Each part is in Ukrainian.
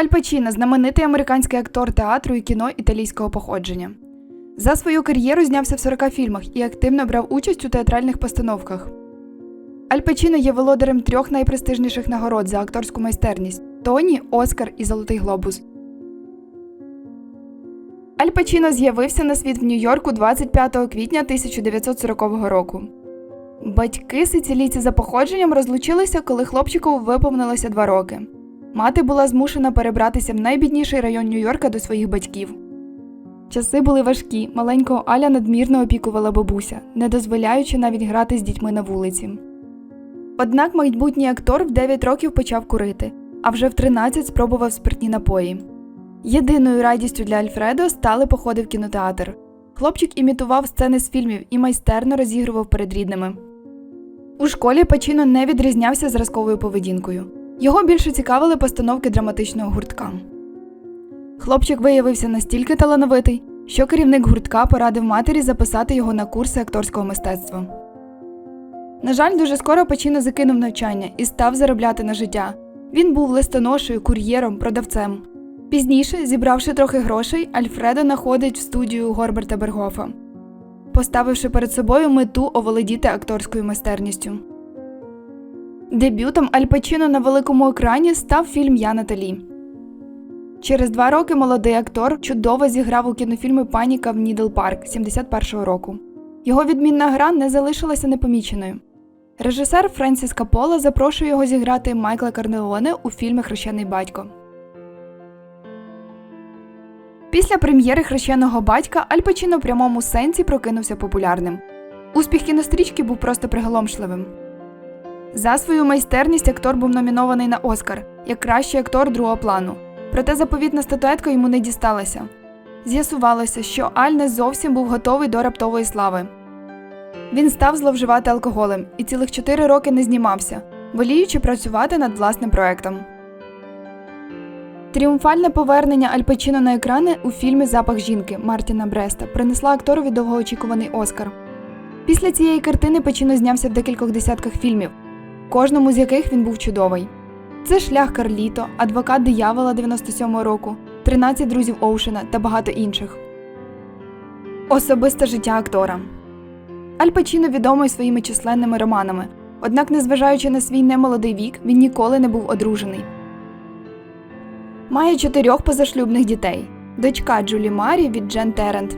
Аль Пачіно – знаменитий американський актор театру і кіно італійського походження. За свою кар'єру знявся в 40 фільмах і активно брав участь у театральних постановках. Аль Пачіно є володарем трьох найпрестижніших нагород за акторську майстерність Тоні, Оскар і Золотий Глобус. Аль Пачіно з'явився на світ в Нью-Йорку 25 квітня 1940 року. Батьки сицилійці за походженням розлучилися, коли хлопчику виповнилося два роки. Мати була змушена перебратися в найбідніший район Нью-Йорка до своїх батьків. Часи були важкі, маленького Аля надмірно опікувала бабуся, не дозволяючи навіть грати з дітьми на вулиці. Однак майбутній актор в 9 років почав курити, а вже в 13 спробував спиртні напої. Єдиною радістю для Альфредо стали походи в кінотеатр. Хлопчик імітував сцени з фільмів і майстерно розігрував перед рідними. У школі Пачіно не відрізнявся зразковою поведінкою. Його більше цікавили постановки драматичного гуртка. Хлопчик виявився настільки талановитий, що керівник гуртка порадив матері записати його на курси акторського мистецтва. На жаль, дуже скоро Пачіно закинув навчання і став заробляти на життя. Він був листоношею, кур'єром, продавцем. Пізніше, зібравши трохи грошей, Альфредо находить в студію Горберта Бергофа, поставивши перед собою мету оволодіти акторською майстерністю. Дебютом Аль Пачіно на великому екрані став фільм Я Наталі. Через два роки молодий актор чудово зіграв у кінофільмі Паніка в Нідл Парк 71-го року. Його відмінна гра не залишилася непоміченою. Режисер Френсіс Капола запрошує його зіграти Майкла Карнелоне у фільмі Хрещений батько. Після прем'єри хрещеного батька Аль Пачіно в прямому сенсі прокинувся популярним. Успіх кінострічки був просто приголомшливим. За свою майстерність актор був номінований на Оскар як кращий актор другого плану. Проте заповітна статуетка йому не дісталася. З'ясувалося, що Аль не зовсім був готовий до раптової слави. Він став зловживати алкоголем і цілих чотири роки не знімався, воліючи працювати над власним проектом. Тріумфальне повернення Аль Пачіно на екрани у фільмі Запах жінки Мартіна Бреста принесла акторові довгоочікуваний Оскар. Після цієї картини Пачіно знявся в декількох десятках фільмів, кожному з яких він був чудовий. Це шлях Карліто, адвокат диявола 97-го року, 13 друзів Оушена та багато інших. Особисте життя актора. Аль Пачіно відомий своїми численними романами, однак, незважаючи на свій немолодий вік, він ніколи не був одружений. Має чотирьох позашлюбних дітей: дочка Джулі Марі від Джен Терент,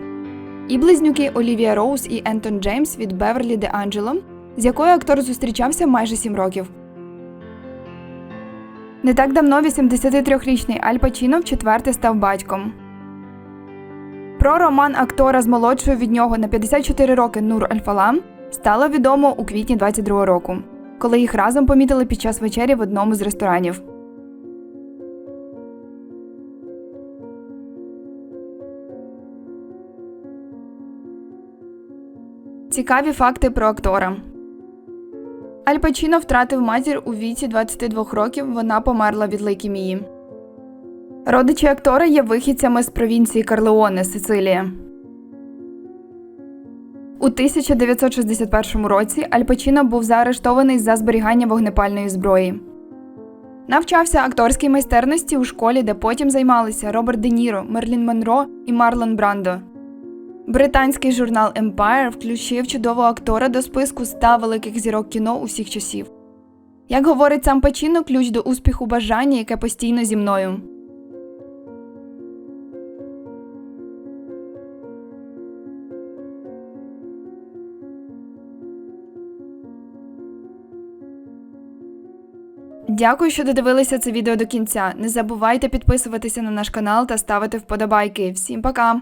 і близнюки Олівія Роуз і Ентон Джеймс від Беверлі Де Анджело, з якою актор зустрічався майже сім років. Не так давно 83-річний Аль Пачіно вчетверте став батьком. Про роман актора з молодшою від нього на 54 роки Нур Альфалам стало відомо у квітні 22-го року, коли їх разом помітили під час вечері в одному з ресторанів. Цікаві факти про актора. Аль Пачіно втратив матір у віці 22 років. Вона померла від лейкемії. Родичі актора є вихідцями з провінції Карлеоне, Сицилія. У 1961 році Аль Пачіно був заарештований за зберігання вогнепальної зброї. Навчався акторській майстерності у школі, де потім займалися Роберт Де Ніро, Мерлін Монро і Марлон Брандо. Британський журнал Empire включив чудового актора до списку 100 великих зірок кіно усіх часів. Як говорить сам Пачіно, ключ до успіху бажання, яке постійно зі мною. Дякую, що додивилися це відео до кінця. Не забувайте підписуватися на наш канал та ставити вподобайки. Всім пока!